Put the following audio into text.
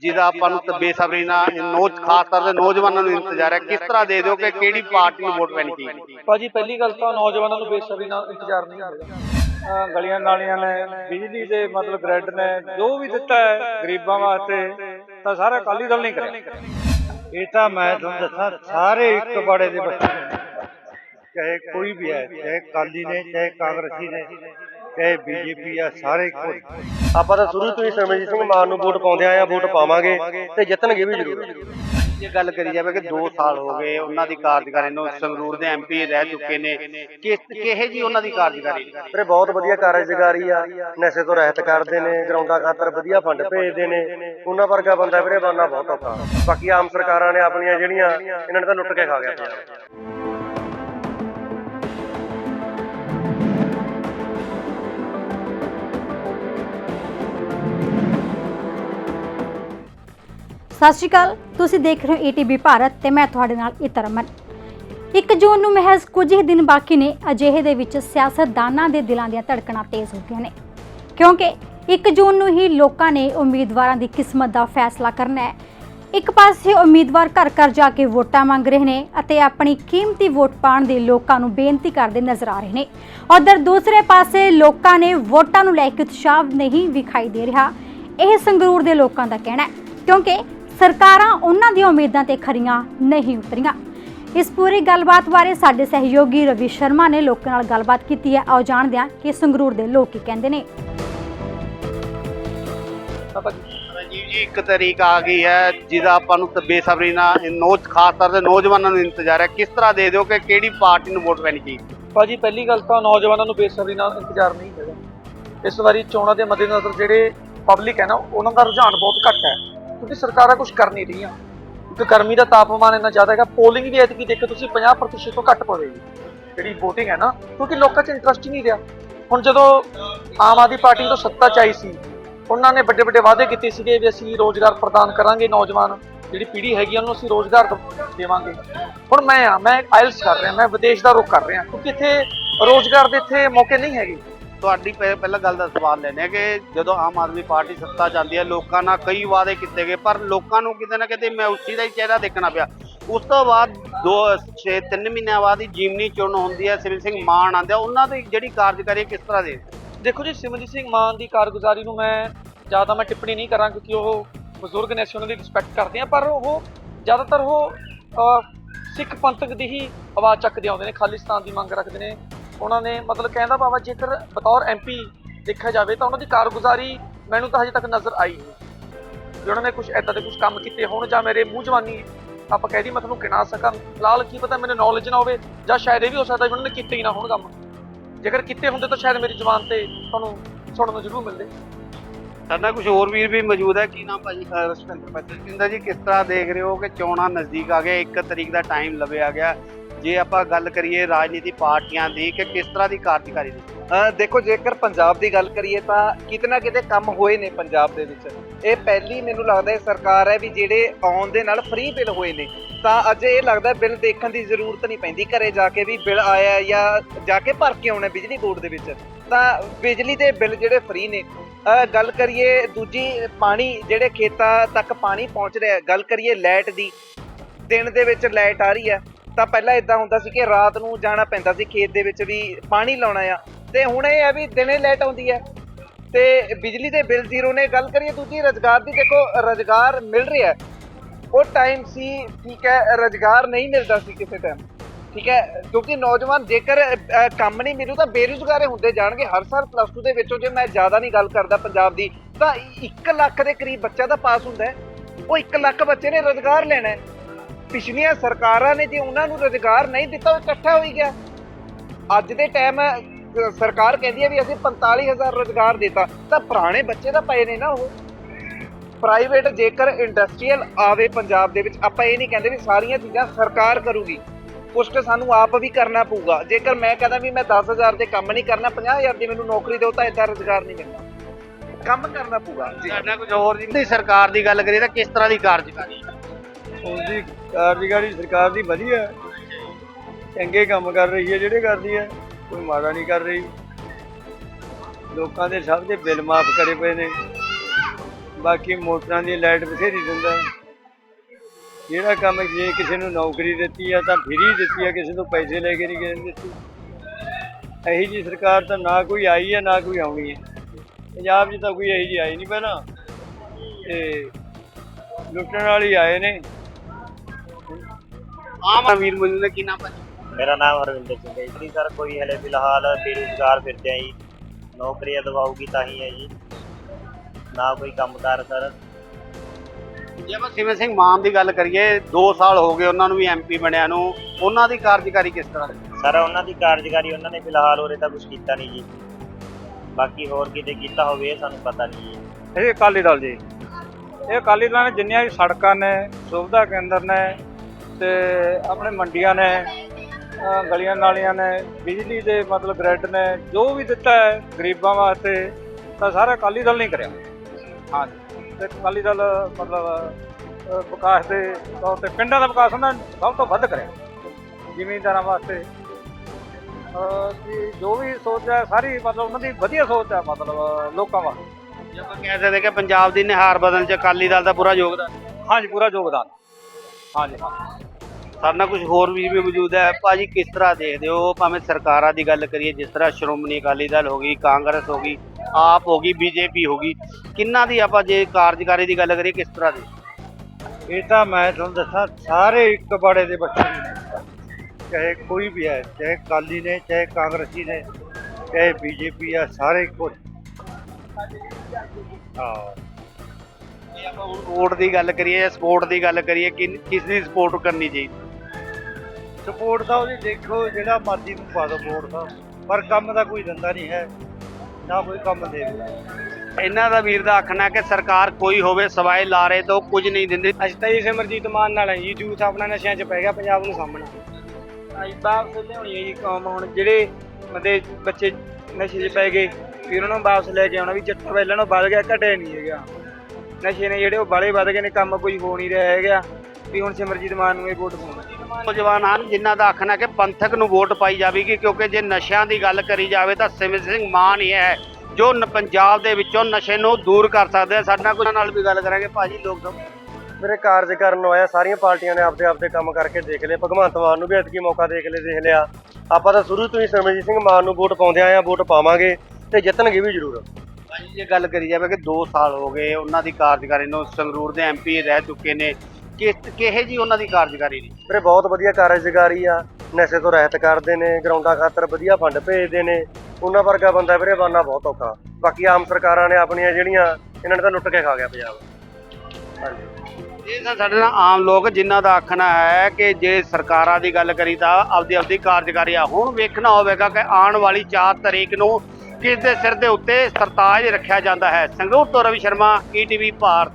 ਜਿਹਦਾ ਆਪਾਂ ਨੂੰ ਤਾਂ ਬੇਸਬਰੀ ਨਾਲ ਨੌਜ ਖਾਸ ਤੌਰ ਤੇ ਨੌਜਵਾਨਾਂ ਨੂੰ ਇੰਤਜ਼ਾਰ ਹੈ। ਕਿਸ ਤਰ੍ਹਾਂ ਦੇ ਦਿਓ ਕਿ ਕਿਹੜੀ ਪਾਰਟੀ ਨੂੰ ਵੋਟ ਪੈਣੀ ਚਾਹੀਦੀ ਭਾਜੀ ਪਹਿਲੀ ਗੱਲ ਤਾਂ ਨੌਜਵਾਨਾਂ ਨੂੰ ਬੇਸਬਰੀ ਨਾਲ ਇੰਤਜ਼ਾਰ ਨਹੀਂ ਹੁੰਦਾ। ਅਹ ਗਲੀਆਂ ਨਾਲੀਆਂ ਨੇ ਬਿਜਲੀ ਦੇ ਮਤਲਬ ਗ੍ਰਿਡ ਨੇ ਜੋ ਵੀ ਦਿੱਤਾ ਹੈ ਗਰੀਬਾਂ ਵਾਸਤੇ ਤਾਂ ਸਾਰਾ ਅਕਾਲੀ ਦਲ ਨਹੀਂ ਕਰਿਆ। ਇਹ ਤਾਂ ਮੈਂ ਤੁਹਾਨੂੰ ਦੱਸਾਂ ਸਾਰੇ ਇੱਕ ਬਾੜੇ ਦੇ ਬੱਚੇ ਨੇ। ਚਾਹੇ ਕੋਈ ਵੀ ਹੈ ਚਾਹੇ ਕਾਲੀ ਨੇ ਚਾਹੇ ਕਾਂਗਰਸੀ ਨੇ। ਚਾਹੇ ਬੀਜੇਪੀ ਆ ਸਾਰੇ ਹੀ। ਆਪਾਂ ਤਾਂ ਸ਼ੁਰੂ ਤੋਂ ਹੀ ਸਿਮਰਜੀਤ ਸਿੰਘ ਮਾਨ ਨੂੰ ਵੋਟ ਪਾਉਂਦੇ ਆਏ ਆ ਵੋਟ ਪਾਵਾਂਗੇ ਤੇ ਜਿੱਤਣਗੇ ਵੀ ਜ਼ਰੂਰ। ਜੇ ਗੱਲ ਕਰੀ ਜਾਵੇ ਕਿ 2 ਸਾਲ ਹੋ ਗਏ ਉਹਨਾਂ ਦੀ ਕਾਰਜਕਾਰੀ ਨੂੰ ਸੰਗਰੂਰ ਦੇ ਐਮਪੀ ਰਹਿ ਚੁੱਕੇ ਨੇ। ਕਿਸ ਕਿਹੇ ਜੀ ਉਹਨਾਂ ਦੀ ਕਾਰਜਕਾਰੀ? ਵੀਰੇ ਬਹੁਤ ਵਧੀਆ ਕਾਰਜਕਾਰੀ ਆ। ਨਸ਼ੇ ਤੋਂ ਰਹਿਤ ਕਰਦੇ ਨੇ ਗਰਾਊਂਡਾਂ ਖਾਤਰ ਵਧੀਆ ਫੰਡ ਭੇਜਦੇ ਨੇ। ਉਹਨਾਂ ਵਰਗਾ ਬੰਦਾ ਵੀਰੇ ਬਣਨਾ ਬਹੁਤ ਔਖਾ। ਬਾਕੀ ਆਮ ਸਰਕਾਰਾਂ ਨੇ ਆਪਣੀਆਂ ਜਿਹੜੀਆਂ ਇਹਨਾਂ ਨੇ ਤਾਂ ਲੁੱਟ ਕੇ ਖਾ ਗਿਆ। ਪੰਜਾਬ ਸਤਿ ਸ਼੍ਰੀ ਅਕਾਲ। ਤੁਸੀਂ ਦੇਖ ਰਹੇ ਹੋ ਏਟੀਬੀ ਭਾਰਤ ਤੇ ਮੈਂ ਤੁਹਾਡੇ ਨਾਲ ਇਤਰਮਨ 1 ਜੂਨ ਨੂੰ ਮਹਿਜ਼ ਕੁਝ ਹੀ ਦਿਨ ਬਾਕੀ ਨੇ, ਅਜਿਹੇ ਦੇ ਵਿੱਚ ਸਿਆਸਤਦਾਨਾਂ ਦੇ ਦਿਲਾਂ ਦੀਆਂ ਧੜਕਣਾਂ ਤੇਜ਼ ਹੋ ਗਈਆਂ ਨੇ। ਕਿਉਂਕਿ 1 ਜੂਨ ਨੂੰ ਹੀ ਲੋਕਾਂ ਨੇ ਉਮੀਦਵਾਰਾਂ ਦੀ ਕਿਸਮਤ ਦਾ ਫੈਸਲਾ ਕਰਨਾ ਹੈ। ਇੱਕ ਪਾਸੇ ਉਮੀਦਵਾਰ ਘਰ ਘਰ ਜਾ ਕੇ ਵੋਟਾਂ ਮੰਗ ਰਹੇ ਨੇ ਅਤੇ ਆਪਣੀ ਕੀਮਤੀ ਵੋਟ ਪਾਉਣ ਦੇ ਲੋਕਾਂ ਨੂੰ ਬੇਨਤੀ ਕਰਦੇ ਨਜ਼ਰ ਆ ਰਹੇ ਨੇ। ਉਧਰ ਦੂਸਰੇ ਪਾਸੇ ਲੋਕਾਂ ਨੇ ਵੋਟਾਂ ਨੂੰ ਲੈ ਕੇ ਉਤਸ਼ਾਹ ਨਹੀਂ ਵਿਖਾਈ ਦੇ ਰਿਹਾ। ਇਹ ਸੰਗਰੂਰ ਦੇ ਲੋਕਾਂ ਦਾ ਕਹਿਣਾ ਹੈ। ਕਿਉਂਕਿ ਸਰਕਾਰਾਂ ਉਹਨਾਂ ਦੀਆਂ ਉਮੀਦਾਂ ਤੇ ਖਰੀਆਂ ਨਹੀਂ ਉਤਰੀਆਂ। ਇਸ ਪੂਰੀ ਗੱਲਬਾਤ ਬਾਰੇ ਸਾਡੇ ਸਹਿਯੋਗੀ ਰਵੀ ਸ਼ਰਮਾ ਨੇ ਲੋਕਾਂ ਨਾਲ ਗੱਲਬਾਤ ਕੀਤੀ ਹੈ। ਆਓ ਜਾਣਦੇ ਹਾਂ ਕਿ ਸੰਗਰੂਰ ਦੇ ਲੋਕ ਕੀ ਕਹਿੰਦੇ ਨੇ। ਤਾਂ ਭਾਜੀ ਰਾਜੀਵ ਜੀ ਇੱਕ ਤਰੀਕ ਆ ਗਈ ਹੈ ਜਿਹਦਾ ਆਪਾਂ ਨੂੰ ਬੇਸਬਰੀ ਨਾਲ ਨੌਜ ਖਾਸ ਤੌਰ ਤੇ ਨੌਜਵਾਨਾਂ ਨੂੰ ਇੰਤਜ਼ਾਰ ਹੈ। ਕਿਸ ਤਰ੍ਹਾਂ ਦੇ ਦਿਓ ਕਿ ਕਿਹੜੀ ਪਾਰਟੀ ਨੂੰ ਵੋਟ ਪੈਣੀ ਚਾਹੀਦੀ ਭਾਜੀ ਪਹਿਲੀ ਗੱਲ ਤਾਂ ਨੌਜਵਾਨਾਂ ਨੂੰ ਬੇਸਬਰੀ ਨਾਲ ਇੰਤਜ਼ਾਰ ਨਹੀਂ ਹੈਗਾ। ਇਸ ਵਾਰੀ ਚੋਣਾਂ ਦੇ ਮੱਦੇਨਜ਼ਰ ਜਿਹੜੇ ਪਬਲਿਕ ਹੈ ਨਾ ਉਹਨਾਂ ਦਾ ਰੁਝਾਨ ਬਹੁਤ ਘੱਟ ਹੈ। ਕਿਉਂਕਿ ਸਰਕਾਰਾਂ ਕੁਝ ਕਰ ਨਹੀਂ ਰਹੀਆਂ। ਕਿਉਂਕਿ ਗਰਮੀ ਦਾ ਤਾਪਮਾਨ ਇੰਨਾ ਜ਼ਿਆਦਾ ਹੈਗਾ ਪੋਲਿੰਗ ਵੀ ਐਤਕੀ ਦੇਖੋ ਤੁਸੀਂ 50% ਤੋਂ ਘੱਟ ਪਵੇਗੀ। ਜਿਹੜੀ VOTING ਹੈ ਨਾ ਕਿਉਂਕਿ ਲੋਕਾਂ 'ਚ ਇੰਟਰਸਟ ਹੀ ਨਹੀਂ ਰਿਹਾ। ਹੁਣ ਜਦੋਂ ਆਮ ਆਦਮੀ ਪਾਰਟੀ ਤੋਂ ਸੱਤਾ 'ਚ ਆਈ ਸੀ ਉਹਨਾਂ ਨੇ ਵੱਡੇ ਵੱਡੇ ਵਾਅਦੇ ਕੀਤੇ ਸੀਗੇ ਵੀ ਅਸੀਂ ਰੋਜ਼ਗਾਰ ਪ੍ਰਦਾਨ ਕਰਾਂਗੇ ਨੌਜਵਾਨ। ਜਿਹੜੀ ਪੀੜ੍ਹੀ ਹੈਗੀ ਆ, ਉਹਨੂੰ ਅਸੀਂ ਰੋਜ਼ਗਾਰ ਦ- ਦੇਵਾਂਗੇ। ਹੁਣ ਮੈਂ ਆ ਮੈਂ ਆਇਲਸ ਕਰ ਰਿਹਾ ਮੈਂ ਵਿਦੇਸ਼ ਦਾ ਰੁਖ ਕਰ ਰਿਹਾ ਕਿਉਂਕਿ ਇੱਥੇ ਰੋਜ਼ਗਾਰ ਦੇ ਇੱਥੇ ਮੌਕੇ ਨਹੀਂ ਹੈਗੇ। ਤੁਹਾਡੀ ਪਹਿ- ਪਹਿਲਾਂ ਗੱਲ ਦਾ ਸਵਾਲ ਲੈਂਦੇ ਹਾਂ ਕਿ ਜਦੋਂ ਆਮ ਆਦਮੀ ਪਾਰਟੀ ਸੱਤਾ ਜਾਂਦੀ ਹੈ ਲੋਕਾਂ ਨਾਲ ਕਈ ਵਾਅਦੇ ਕੀਤੇ ਗਏ ਪਰ ਲੋਕਾਂ ਨੂੰ ਕਿਤੇ ਨਾ ਕਿਤੇ ਮੈਊਸੀ ਦਾ ਹੀ ਚਿਹਰਾ ਦੇਖਣਾ ਪਿਆ। ਉਸ ਤੋਂ ਬਾਅਦ ਦੋ 6 3 ਮਹੀਨਿਆਂ ਬਾਅਦ ਹੀ ਜਿਮਨੀ ਚੁਣ ਹੁੰਦੀ ਹੈ ਸਿਵਲ ਸਿੰਘ ਮਾਨ ਆਉਂਦੇ ਆ ਉਹਨਾਂ ਦੀ ਜਿਹੜੀ ਕਾਰਜਕਾਰੀ ਕਿਸ ਤਰ੍ਹਾਂ ਦੇ ਦੇਖੋ ਜੀ ਸਿਮਰਜੀਤ ਸਿੰਘ ਮਾਨ ਦੀ ਕਾਰਗੁਜ਼ਾਰੀ ਨੂੰ ਮੈਂ ਜ਼ਿਆਦਾ ਮੈਂ ਟਿੱਪਣੀ ਨਹੀਂ ਕਰਾਂ ਕਿਉਂਕਿ ਉਹ ਬਜ਼ੁਰਗ ਨੇ ਅਸੀਂ ਉਹਨਾਂ ਦੀ ਰਿਸਪੈਕਟ ਕਰਦੇ ਹਾਂ ਪਰ ਉਹ ਜ਼ਿਆਦਾਤਰ ਉਹ ਅਹ, ਸਿੱਖ ਪੰਥਕ ਦੀ ਹੀ ਆਵਾਜ਼ ਚੱਕਦੇ ਆਉਂਦੇ ਨੇ ਖਾਲਿਸਤਾਨ ਦੀ ਮੰਗ ਰੱਖਦੇ ਨੇ। ਉਹਨਾਂ ਨੇ ਮਤਲਬ ਕਹਿੰਦਾ ਬਾਬਾ ਜੇਕਰ ਬਤੌਰ ਐਮਪੀ ਦੇਖਿਆ ਜਾਵੇ ਤਾਂ ਉਹਨਾਂ ਦੀ ਕਾਰਗੁਜ਼ਾਰੀ ਮੈਨੂੰ ਤਾਂ ਹਜੇ ਤੱਕ ਨਜ਼ਰ ਆਈ ਨਹੀਂ। ਕਿ ਉਹਨਾਂ ਨੇ ਕੁਝ ਐਦਾਂ ਦੇ ਕੁਝ ਕੰਮ ਕੀਤੇ ਹੋਣ ਜਾਂ ਮੇਰੇ ਮੂੰਹ ਜਵਾਨੀ ਆਪਾਂ ਕਹਿ ਦੀ ਮੈਂ ਤੁਹਾਨੂੰ ਗਿਣਾ ਸਕਾਂ ਫਿਲਹਾਲ ਕੀ ਪਤਾ ਮੈਨੂੰ ਨੌਲੇਜ ਨਾ ਹੋਵੇ ਜਾਂ ਸ਼ਾਇਦ ਇਹ ਵੀ ਹੋ ਸਕਦਾ ਵੀ ਉਹਨਾਂ ਨੇ ਕੀਤੇ ਹੀ ਨਾ ਹੋਣ ਕੰਮ। ਜੇਕਰ ਕੀਤੇ ਹੁੰਦੇ ਤਾਂ ਸ਼ਾਇਦ ਮੇਰੀ ਜ਼ੁਬਾਨ ਤੇ ਤੁਹਾਨੂੰ ਸੁਣਨ ਨੂੰ ਜ਼ਰੂਰ ਮਿਲਦੇ। ਸਾਡਾ ਨਾਲ ਕੁਝ ਹੋਰ ਵੀਰ ਵੀ ਮੌਜੂਦ ਹੈ, ਕੀ ਨਾਮ ਭਾਜੀ? ਰਸ਼ਪਿੰਦਰ ਭਾਜੀ। ਰਸ਼ਪਿੰਦਰ ਜੀ, ਕਿਸ ਤਰ੍ਹਾਂ ਦੇਖ ਰਹੇ ਹੋ ਕਿ ਚੋਣਾਂ ਨਜ਼ਦੀਕ ਆ ਗਏ 1 ਤਰੀਕ ਦਾ ਟਾਈਮ ਲਵੇ ਆ ਗਿਆ। ਜੇ ਆਪਾਂ ਗੱਲ ਕਰੀਏ ਰਾਜਨੀਤੀ ਪਾਰਟੀਆਂ ਦੀ ਕਿ ਕਿਸ ਤਰ੍ਹਾਂ ਦੀ ਕਾਰਜਕਾਰੀ ਦੀ? ਦੇਖੋ, ਜੇਕਰ ਪੰਜਾਬ ਦੀ ਗੱਲ ਕਰੀਏ ਤਾਂ ਕਿਤੇ ਨਾ ਕਿਤੇ ਕੰਮ ਹੋਏ ਨੇ ਪੰਜਾਬ ਦੇ ਵਿੱਚ। ਇਹ ਪਹਿਲੀ ਮੈਨੂੰ ਲੱਗਦਾ ਹੈ ਸਰਕਾਰ ਹੈ ਵੀ ਜਿਹੜੇ ਆਉਣ ਦੇ ਨਾਲ ਫ੍ਰੀ ਬਿੱਲ ਹੋਏ ਨੇ, ਤਾਂ ਅੱਜ ਇਹ ਲੱਗਦਾ ਬਿੱਲ ਦੇਖਣ ਦੀ ਜ਼ਰੂਰਤ ਨਹੀਂ ਪੈਂਦੀ ਘਰੇ ਜਾ ਕੇ ਵੀ ਬਿੱਲ ਆਇਆ ਜਾਂ ਜਾ ਕੇ ਭਰ ਕੇ ਆਉਣਾ ਬਿਜਲੀ ਬੋਰਡ ਦੇ ਵਿੱਚ। ਤਾਂ ਬਿਜਲੀ ਦੇ ਬਿੱਲ ਜਿਹੜੇ ਫ੍ਰੀ ਨੇ ਗੱਲ ਕਰੀਏ ਦੂਜੀ ਪਾਣੀ ਜਿਹੜੇ ਖੇਤਾਂ ਤੱਕ ਪਾਣੀ ਪਹੁੰਚ ਰਿਹਾ ਗੱਲ ਕਰੀਏ ਲਾਈਟ ਦੀ, ਦਿਨ ਦੇ ਵਿੱਚ ਲਾਈਟ ਆ ਰਹੀ ਹੈ। ਤਾਂ ਪਹਿਲਾਂ ਇਦਾਂ ਹੁੰਦਾ ਸੀ ਕਿ ਰਾਤ ਨੂੰ ਜਾਣਾ ਪੈਂਦਾ ਸੀ ਖੇਤ ਦੇ ਵਿੱਚ ਵੀ ਪਾਣੀ ਲਾਉਣਾ ਆ। ਤੇ ਹੁਣ ਇਹ ਹੈ ਵੀ ਦਿਨੇ ਲਾਈਟ ਆਉਂਦੀ ਹੈ ਤੇ ਬਿਜਲੀ ਦੇ ਬਿੱਲ ਜ਼ੀਰੋ ਨੇ। ਗੱਲ ਕਰੀਏ ਦੂਜੀ, ਰੋਜ਼ਗਾਰ ਦੀ ਦੇਖੋ, ਰੋਜ਼ਗਾਰ ਮਿਲ ਰਿਹਾ। ਹੈ ਉਹ ਟਾਈਮ ਸੀ, ਠੀਕ ਹੈ, ਰੋਜ਼ਗਾਰ ਨਹੀਂ ਮਿਲਦਾ ਸੀ ਕਿਸੇ ਟਾਈਮ ਠੀਕ ਹੈ, ਕਿਉਂਕਿ ਨੌਜਵਾਨ ਜੇਕਰ ਕੰਮ ਨਹੀਂ ਮਿਲੂ ਤਾਂ ਬੇਰੁਜ਼ਗਾਰੇ ਹੁੰਦੇ ਜਾਣਗੇ। ਹਰ ਸਾਲ ਪਲੱਸ 2 ਦੇ ਵਿੱਚੋਂ ਜੇ ਮੈਂ ਜ਼ਿਆਦਾ ਨਹੀਂ ਗੱਲ ਕਰਦਾ ਪੰਜਾਬ ਦੀ, ਤਾਂ 1 ਲੱਖ ਦੇ ਕਰੀਬ ਬੱਚਾ ਤਾਂ ਪਾਸ ਹੁੰਦਾ ਹੈ। ਉਹ 1 ਲੱਖ ਬੱਚੇ ਨੇ ਰੋਜ਼ਗਾਰ ਲੈਣਾ ਹੈ। ਪਿਛਲੀਆਂ ਸਰਕਾਰਾਂ ਨੇ ਜੇ ਉਹਨਾਂ ਨੂੰ ਰੋਜ਼ਗਾਰ ਨਹੀਂ ਦਿੱਤਾ, ਉਹ ਇਕੱਠਾ ਹੋਈ ਗਿਆ। ਅੱਜ ਦੇ ਟਾਈਮ ਸਰਕਾਰ ਕਹਿੰਦੀ ਹੈ ਵੀ ਅਸੀਂ 45000 ਰੋਜ਼ਗਾਰ ਦਿੱਤਾ। ਤਾਂ ਪੁਰਾਣੇ ਬੱਚੇ ਤਾਂ ਪਏ ਨੇ ਨਾ ਉਹ। ਪ੍ਰਾਈਵੇਟ ਜੇਕਰ ਇੰਡਸਟਰੀਅਲ ਆਵੇ ਪੰਜਾਬ ਦੇ ਵਿੱਚ, ਆਪਾਂ ਇਹ ਨਹੀਂ ਕਹਿੰਦੇ ਵੀ ਸਾਰੀਆਂ ਚੀਜ਼ਾਂ ਸਰਕਾਰ ਕਰੂਗੀ। ਕੁਛ ਕੁ ਸਾਨੂੰ ਆਪ ਵੀ ਕਰਨਾ ਪਊਗਾ। ਜੇਕਰ ਮੈਂ ਕਹਿੰਦਾ ਵੀ ਮੈਂ 10000 ਦੇ ਕੰਮ ਨਹੀਂ ਕਰਨਾ 50000 ਦੀ ਮੈਨੂੰ ਨੌਕਰੀ ਦਿਓ, ਤਾਂ ਇਦਾਂ ਰੋਜ਼ਗਾਰ ਨਹੀਂ ਮਿਲਣਾ ਕੰਮ ਕਰਨਾ ਪਊਗਾ। ਜੀ। ਸਾਡੇ ਕੁਝ ਹੋਰ ਜੀ, ਸਰਕਾਰ ਦੀ ਗੱਲ ਕਰੀਏ ਤਾਂ ਕਿਸ ਤਰ੍ਹਾਂ ਦੀ ਕਾਰਜਕਾਰੀ? ਉਹਦੀ ਕਾਰਜਕਾਰੀ ਸਰਕਾਰ ਦੀ ਵਧੀਆ ਹੈ। ਚੰਗੇ ਕੰਮ ਕਰ ਰਹੀ ਹੈ, ਜਿਹੜੇ ਕਰਦੀ ਹੈ, ਕੋਈ ਮਾੜਾ ਨਹੀਂ ਕਰ ਰਹੀ। ਲੋਕਾਂ ਦੇ ਸਭ ਦੇ ਬਿੱਲ ਮਾਫ ਕਰੇ ਪਏ ਨੇ। ਬਾਕੀ ਮੋਟਰਾਂ ਦੀ ਲਾਈਟ ਬਥੇਰੀ ਦਿੰਦਾ ਹੈ। ਜਿਹੜਾ ਕੰਮ ਜੇ ਕਿਸੇ ਨੂੰ ਨੌਕਰੀ ਦਿੱਤੀ ਆ, ਤਾਂ ਫਰੀ ਦਿੱਤੀ ਆ, ਕਿਸੇ ਤੋਂ ਪੈਸੇ ਲੈ ਕੇ ਨਹੀਂ ਕਿਸੇ ਨੂੰ ਦਿੱਤੀ। ਇਹੀ ਜੀ ਸਰਕਾਰ ਤਾਂ ਨਾ ਕੋਈ ਆਈ ਹੈ, ਨਾ ਕੋਈ ਆਉਣੀ ਹੈ। ਪੰਜਾਬ 'ਚ ਤਾਂ ਕੋਈ ਇਹੀ ਜੀ ਆਈ ਨਹੀਂ ਪਹਿਲਾਂ। ਤੇ ਲੁੱਟਣ ਵਾਲੀ ਆਏ ਨੇ। ਆਮ ਅਮੀਰ ਮੌਜੂਦ ਨੇ ਕੀ ਨਾਮ ਭਾਜੀ। ਮੇਰਾ ਨਾਮ ਹਰਵਿੰਦਰ ਸਿੰਘ ਹੈ ਜੀ। ਸਰ ਕੋਈ ਹਲੇ ਫਿਲਹਾਲ ਬੇਰੁਜ਼ਗਾਰ ਫਿਰਦੇ ਆ ਜੀ ਨੌਕਰੀਆਂ ਦਵਾਉਗੀ ਤਾਂ ਹੀ ਹੈ ਜੀ। ਨਾ ਕੋਈ ਕੰਮਕਾਰ ਸਰ। ਜੇ ਆਪਾਂ ਸਿਮਰ ਸਿੰਘ ਮਾਨ ਦੀ ਗੱਲ ਕਰੀਏ 2 ਸਾਲ ਹੋ ਗਏ ਉਹਨਾਂ ਨੂੰ ਵੀ ਐਮਪੀ ਬਣਿਆ ਨੂੰ। ਉਹਨਾਂ ਦੀ ਕਾਰਜਕਾਰੀ ਕਿਸ ਤਰ੍ਹਾਂ ਦੀ ਸਰ ਉਹਨਾਂ ਦੀ ਕਾਰਜਕਾਰੀ ਉਹਨਾਂ ਨੇ ਫਿਲਹਾਲ ਉਰੇ ਤਾਂ ਕੁਝ ਕੀਤਾ ਨਹੀਂ ਜੀ। ਬਾਕੀ ਹੋਰ ਕਿਤੇ ਕੀਤਾ ਹੋਵੇ ਇਹ ਸਾਨੂੰ ਪਤਾ ਨਹੀਂ ਜੀ। ਇਹ ਅਕਾਲੀ ਦਲ ਜੀ। ਇਹ ਅਕਾਲੀ ਦਲ ਨੇ ਜਿੰਨੀਆਂ ਵੀ ਸੜਕਾਂ ਨੇ ਸੁਵਿਧਾ ਕੇਂਦਰ ਨੇ ਤੇ ਆਪਣੇ ਮੰਡੀਆਂ ਨੇ ਗਲੀਆਂ ਨਾਲੀਆਂ ਨੇ ਬਿਜਲੀ ਦੇ ਮਤਲਬ ਗ੍ਰਿਡ ਨੇ ਜੋ ਵੀ ਦਿੱਤਾ ਹੈ ਗਰੀਬਾਂ ਵਾਸਤੇ ਤਾਂ ਸਾਰਾ ਅਕਾਲੀ ਦਲ ਨੇ ਕਰਿਆ। ਹਾਂ ਤੇ ਅਕਾਲੀ ਦਲ ਮਤਲਬ ਵਿਕਾਸ ਦੇ ਤੌਰ ਤੇ ਪਿੰਡਾਂ ਦਾ ਵਿਕਾਸ ਉਹਨਾਂ ਸਭ ਤੋਂ ਵੱਧ ਕਰਿਆ ਜ਼ਿਮੀਂਦਾਰਾਂ ਵਾਸਤੇ। ਕਿ ਜੋ ਵੀ ਸੋਚ ਹੈ ਸਾਰੀ ਮਤਲਬ ਉਹਨਾਂ ਦੀ ਵਧੀਆ ਸੋਚ ਹੈ ਮਤਲਬ ਲੋਕਾਂ ਵਾਸਤੇ। ਜੇ ਆਪਾਂ ਕਹਿ ਸਕਦੇ ਕਿ ਪੰਜਾਬ ਦੀ ਨਿਹਾਰ ਬਦਲਣ ਚ ਅਕਾਲੀ ਦਲ ਦਾ ਪੂਰਾ ਯੋਗਦਾਨ। ਹਾਂਜੀ ਪੂਰਾ ਯੋਗਦਾਨ। ਹਾਂਜੀ ਹਾਂ। ਸਾਡੇ ਨਾਲ ਕੁਝ ਹੋਰ ਵੀ ਵੀ ਮੌਜੂਦ ਹੈ। ਭਾਜੀ ਕਿਸ ਤਰ੍ਹਾਂ ਦੇਖਦੇ ਹੋ? ਭਾਵੇਂ ਸਰਕਾਰਾਂ ਦੀ ਗੱਲ ਕਰੀਏ ਜਿਸ ਤਰ੍ਹਾਂ ਸ਼੍ਰੋਮਣੀ ਅਕਾਲੀ ਦਲ ਹੋ ਗਈ ਕਾਂਗਰਸ ਹੋ ਗਈ ਆਪ ਹੋ ਗਈ ਬੀਜੇਪੀ ਹੋ ਗਈ ਕਿੰਨਾਂ ਦੀ ਆਪਾਂ ਜੇ ਕਾਰਜਕਾਰੀ ਦੀ ਗੱਲ ਕਰੀਏ ਕਿਸ ਤਰ੍ਹਾਂ ਦੀ ਇਹ ਤਾਂ ਮੈਂ ਤੁਹਾਨੂੰ ਦੱਸਾਂ ਸਾਰੇ ਇੱਕ ਬਾੜੇ ਦੇ ਬੱਚੇ ਨੇ। ਚਾਹੇ ਕੋਈ ਵੀ ਹੈ ਚਾਹੇ ਅਕਾਲੀ ਨੇ ਚਾਹੇ ਕਾਂਗਰਸੀ ਨੇ ਚਾਹੇ ਬੀਜੇਪੀ ਆ ਸਾਰੇ ਨੇ। ਹਾਂ। ਜੇ ਆਪਾਂ ਹੁਣ ਵੋਟ ਦੀ ਗੱਲ ਕਰੀਏ ਜਾਂ ਸਪੋਰਟ ਦੀ ਗੱਲ ਕਰੀਏ ਕਿਸ ਦੀ ਸਪੋਰਟ ਕਰਨੀ ਚਾਹੀਦੀ? ਸਪੋਰਟ ਦਾ ਉਹਦੀ ਦੇਖੋ ਜਿਹੜਾ ਮਰਜ਼ੀ ਨੂੰ ਪਾ ਦੋ ਵੋਟ ਦਾ ਪਰ ਕੰਮ ਦਾ ਕੋਈ ਦਿੰਦਾ ਨਹੀਂ ਹੈ ਨਾ ਕੋਈ ਕੰਮ ਦੇ ਇਹਨਾਂ ਦਾ ਵੀਰ ਦਾ ਆਖਣਾ ਕਿ ਸਰਕਾਰ ਕੋਈ ਹੋਵੇ ਸਵਾਏ ਲਾਰੇ ਤੋਂ ਕੁਝ ਨਹੀਂ ਦਿੰਦੀ। ਅਸੀਂ ਤਾਂ ਜੀ ਸਿਮਰਜੀਤ ਮਾਨ ਨਾਲ ਹੈ ਜੀ ਯੂਥ ਆਪਣਾ ਨਸ਼ਿਆਂ 'ਚ ਪੈ ਗਿਆ ਪੰਜਾਬ ਨੂੰ ਸਾਹਮਣਾ ਅਸੀਂ ਵਾਪਸ ਲਿਆਉਣੀ ਹੈ ਜੀ ਕੌਮ ਹੁਣ ਜਿਹੜੇ ਬੰਦੇ ਬੱਚੇ ਨਸ਼ੇ 'ਚ ਪੈ ਗਏ ਵੀ ਉਹਨਾਂ ਨੂੰ ਵਾਪਸ ਲੈ ਕੇ ਆਉਣਾ ਵੀ ਜੱਟ ਪਹਿਲਾਂ ਨੂੰ ਵੱਧ ਗਿਆ ਘਟਿਆ ਨਹੀਂ ਹੈਗਾ। ਨਸ਼ੇ ਨੇ ਜਿਹੜੇ ਉਹ ਬਾਲੇ ਵੱਧ ਗਏ ਨੇ ਕੰਮ ਕੋਈ ਹੋ ਨਹੀਂ ਰਿਹਾ ਹੈਗਾ। ਵੀ ਹੁਣ ਸਿਮਰਜੀਤ ਮਾਨ ਨੂੰ ਇਹ ਵੋਟ ਪਾਉਣਾ। ਨੌਜਵਾਨ ਹਨ ਜਿਨ੍ਹਾਂ ਦਾ ਆਖਣਾ ਕਿ ਪੰਥਕ ਨੂੰ ਵੋਟ ਪਾਈ ਜਾਵੇਗੀ ਕਿਉਂਕਿ ਜੇ ਨਸ਼ਿਆਂ ਦੀ ਗੱਲ ਕਰੀ ਜਾਵੇ ਤਾਂ ਸਿਮਰ ਸਿੰਘ ਮਾਨ ਹੀ ਹੈ ਜੋ ਪੰਜਾਬ ਦੇ ਵਿੱਚੋਂ ਨਸ਼ੇ ਨੂੰ ਦੂਰ ਕਰ ਸਕਦੇ ਆ। ਸਾਡੇ ਕੁਝ ਨਾਲ ਵੀ ਗੱਲ ਕਰਾਂਗੇ ਭਾਜੀ ਲੋਕ ਸਭ। ਮੇਰੇ ਕਾਰਜ ਕਰਨ ਨੂੰ ਆਇਆ ਸਾਰੀਆਂ ਪਾਰਟੀਆਂ ਨੇ ਆਪਦੇ ਆਪਦੇ ਕੰਮ ਕਰਕੇ ਦੇਖ ਲਏ। ਭਗਵੰਤ ਮਾਨ ਨੂੰ ਵੀ ਐਤਕੀ ਮੌਕਾ ਦੇਖ ਲਏ ਦੇਖ ਲਿਆ। ਆਪਾਂ ਤਾਂ ਸ਼ੁਰੂ ਤੋਂ ਹੀ ਸਿਮਰਜੀਤ ਸਿੰਘ ਮਾਨ ਨੂੰ ਵੋਟ ਪਾਉਂਦੇ ਆਏ ਆ ਵੋਟ ਪਾਵਾਂਗੇ ਤੇ ਜਿੱਤਣਗੇ ਵੀ ਜ਼ਰੂਰ। ਭਾਜੀ ਜੇ ਗੱਲ ਕਰੀ ਜਾਵੇ ਕਿ 2 ਸਾਲ ਹੋ ਗਏ ਉਹਨਾਂ ਦੀ ਕਾਰਜਕਾਰੀ ਨੂੰ ਸੰਗਰੂਰ ਦੇ ਐਮਪੀ ਰਹਿ ਚੁੱਕੇ ਨੇ। ਕਿਸ ਕਿਹੇ ਜੀ ਉਹਨਾਂ ਦੀ ਕਾਰਜਕਾਰੀ ਨੇ ਵੀਰੇ ਬਹੁਤ ਵਧੀਆ ਕਾਰਜਕਾਰੀ ਆ। ਨਸ਼ੇ ਤੋਂ ਰਹਿਤ ਕਰਦੇ ਨੇ ਗਰਾਊਂਡਾਂ ਖਾਤਰ ਵਧੀਆ ਫੰਡ ਭੇਜਦੇ ਨੇ। ਉਹਨਾਂ ਵਰਗਾ ਬੰਦਾ ਵੀਰੇ ਬਣਨਾ ਬਹੁਤ ਔਖਾ। ਬਾਕੀ ਆਮ ਸਰਕਾਰਾਂ ਨੇ ਆਪਣੀਆਂ ਜਿਹੜੀਆਂ ਇਹਨਾਂ ਨੇ ਤਾਂ ਲੁੱਟ ਕੇ ਖਾ ਗਿਆ ਪੰਜਾਬ। ਹਾਂਜੀ। ਇਹ ਸਨ ਸਾਡੇ ਨਾਲ ਆਮ ਲੋਕ ਜਿਨ੍ਹਾਂ ਦਾ ਆਖਣਾ ਹੈ ਕਿ ਜੇ ਸਰਕਾਰਾਂ ਦੀ ਗੱਲ ਕਰੀ ਤਾਂ ਆਪਦੀ ਆਪਦੀ ਕਾਰਜਕਾਰੀ ਆ। ਹੁਣ ਵੇਖਣਾ ਹੋਵੇਗਾ ਕਿ ਆਉਣ ਵਾਲੀ 4 ਤਰੀਕ ਨੂੰ ਕਿਸ ਦੇ ਸਿਰ ਦੇ ਉੱਤੇ ਸਰਤਾਜ ਰੱਖਿਆ ਜਾਂਦਾ ਹੈ। ਸੰਗਰੂਰ ਤੋਂ ਰਵੀ ਸ਼ਰਮਾ ਈਟੀਵੀ ਭਾਰਤ।